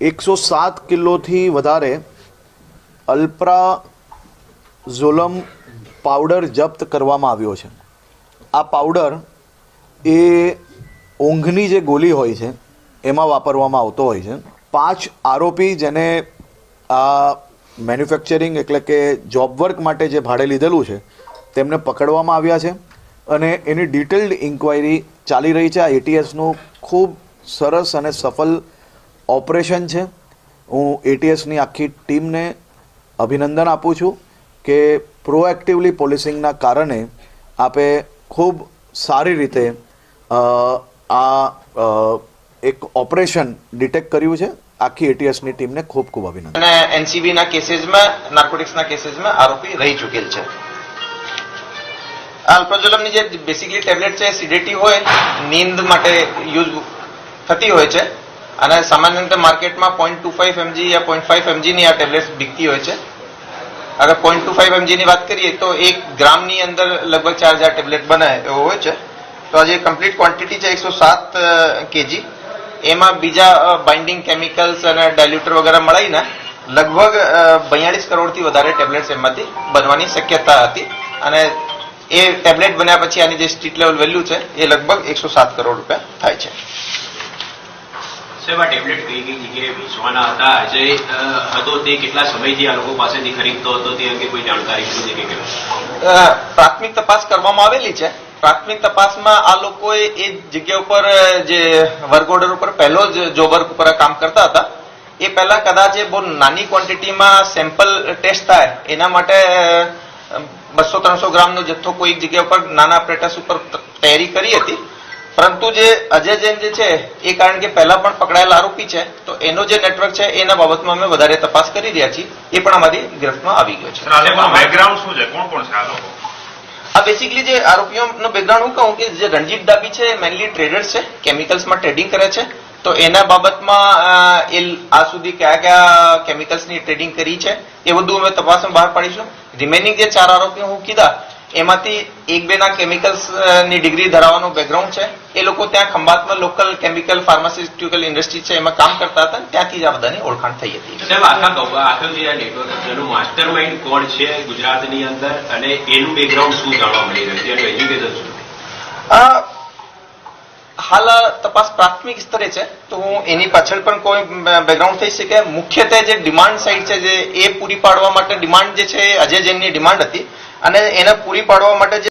એકસો સાત કિલોથી વધારે અલ્પ્રા ઝોલમ પાવડર જપ્ત કરવામાં આવ્યો છે. આ પાવડર એ ઊંઘની જે ગોલી હોય છે, એમાં વાપરવામાં આવતો હોય છે. પાંચ આરોપી જેને આ મેન્યુફેક્ચરિંગ એટલે કે જોબ વર્ક માટે જે ભાડે લીધેલું છે, તેમને પકડવામાં આવ્યા છે અને એની ડિટેલ્ડ ઇન્ક્વાયરી ચાલી રહી છે. આ એટીએસનું ખૂબ સરસ અને સફળ ઓપરેશન છે. હું એટીએસની આખી ટીમને અભિનંદન આપું છું કે પ્રોએક્ટિવલી પોલિસિંગના કારણે આપે ખૂબ સારી રીતે આ એક ઓપરેશન ડિટેક્ટ કર્યું છે. આખી એટીએસની ટીમને ખૂબ ખૂબ અભિનંદન. અને એનસીબીના કેસીસમાં, નાર્કોટિક્સના કેસીસમાં આરોપી રહી ચૂકેલ છે. આ જે બેસિકલી ટેબ્લેટ છે સિડેટી હોય, નીંદ માટે યુઝ થતી હોય છે. અને સામાન્ય રીતે માર્કેટમાં point two five M G યા પોઈન્ટ ફાઈવ એમજીની આ ટેબ્લેટ્સ બીકતી હોય છે. અગર પોઈન્ટ ટુ ફાઈવ એમજીની વાત કરીએ તો એક ગ્રામની અંદર લગભગ ચાર હજાર ટેબ્લેટ બને એવો હોય છે. તો આજે કમ્પ્લીટ ક્વોન્ટિટી છે એકસો સાત કેજી. એમાં બીજા બાઇન્ડિંગ કેમિકલ્સ અને ડાયલ્યુટર વગેરે મળીને લગભગ બયાળીસ કરોડથી વધારે ટેબ્લેટ્સ એમાંથી બનવાની શક્યતા હતી. અને એ ટેબ્લેટ બન્યા પછી આની જે સ્ટ્રીટ લેવલ વેલ્યુ છે એ લગભગ એકસો સાત કરોડ રૂપિયા થાય છે. સાહેબ આ ટેબ્લેટ કઈ કઈ જગ્યાએ વેચવાના હતા? જે હતો તે કેટલા સમયથી આ લોકો પાસેથી ખરીદતો હતો તે અંગે કોઈ જાણકારી છે કે પ્રાથમિક તપાસ કરવામાં આવેલી છે. પ્રાથમિક તપાસમાં આ લોકોએ એ જગ્યા ઉપર જે વર્ક ઓર્ડર ઉપર પહેલો જ જોબ વર્ક ઉપર કામ કરતા હતા. એ પહેલા કદાચ એ બહુ નાની ક્વોન્ટિટીમાં સેમ્પલ ટેસ્ટ થાય, એના માટે બસો ત્રણસો ગ્રામનો જથ્થો કોઈ જગ્યા ઉપર નાના ઓપરેટર્સ ઉપર તૈયારી કરી હતી. પરંતુ જે અજય જૈન જે છે એ કારણ કે પહેલા પણ પકડાયેલા આરોપી છે તો એનો જે નેટવર્ક છે એના બાબતમાં અમે વધારે તપાસ કરી રહ્યા છીએ. એ પણ અમારી ગિરફ્તમાં આવી ગયો છે. બેકગ્રાઉન્ડ શું છે? કોણ કોણ છે આ લોકો? આ બેસિકલી જે આરોપીઓનો બેકગ્રાઉન્ડ હું કહું કે જે રણજીત ડાબી છે મેનલી ટ્રેડર્સ છે કેમિકલ્સમાં ટ્રેડિંગ કરે છે. તો એના બાબતમાં એ આ સુધી કયા કયા કેમિકલ્સની ટ્રેડિંગ કરી છે એ બધું અમે તપાસમાં બહાર પાડીશું. રિમેનિંગ જે ચાર આરોપીઓ હું કીધા એમાંથી એક બે ના કેમિકલ્સની ડિગ્રી ધરાવવાનું બેકગ્રાઉન્ડ છે. એ લોકો ત્યાં ખંભાતમાં લોકલ કેમિકલ ફાર્માસ્યુટિકલ ઇન્ડસ્ટ્રી છે એમાં કામ કરતા હતા ત્યાંથી જ આ બધાની ઓળખાણ થઈ હતી. સાહેબ આખા કૌ- જે આ નેટવર્ક છે માસ્ટર માઇન્ડ કોણ છે ગુજરાતની અંદર અને એનું બેકગ્રાઉન્ડ શું જાણવા મળી રહ્યું છે? એનું એજ્યુકેશન શું? હાલ તપાસ પ્રાથમિક સ્તરે છે તો હું એની પાછળ પણ કોઈ બેકગ્રાઉન્ડ થઈ શકે. મુખ્યત્વે જે ડિમાન્ડ સાઈડ છે જે એ પૂરી પાડવા માટે ડિમાન્ડ જે છે અજય જૈનની ડિમાન્ડ હતી. અને એને પૂરી પાડવા માટે જે